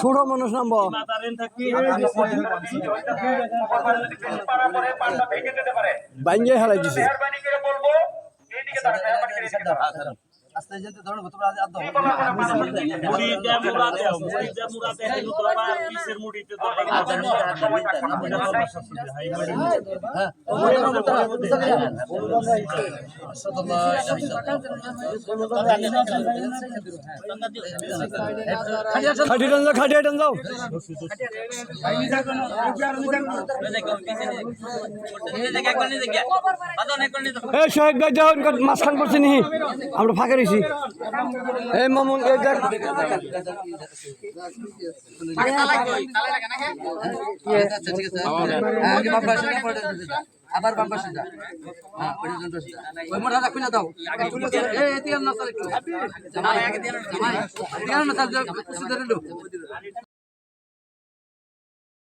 ছোট মানুষ নামবো। বাইঙ্গে হারাই দিছে আস্তে যেতে ধরুন তোমরা আজ আদ মুড়িতে মুড়াতে মুড়িতে মুড়াতে হেনু তো আবার পিসের মুড়িতে তো খাটি টান যাও খাটি টান যাও এ সোহেব ভাই যাও মাঝখান করছে নি আমরা ফাঁকা রয়েছি এই মামুন পড়ে আবার বাম পাশে ওই জন্য ওই মোটা রাখুন না দাও এই এদিকে না একটু জামাই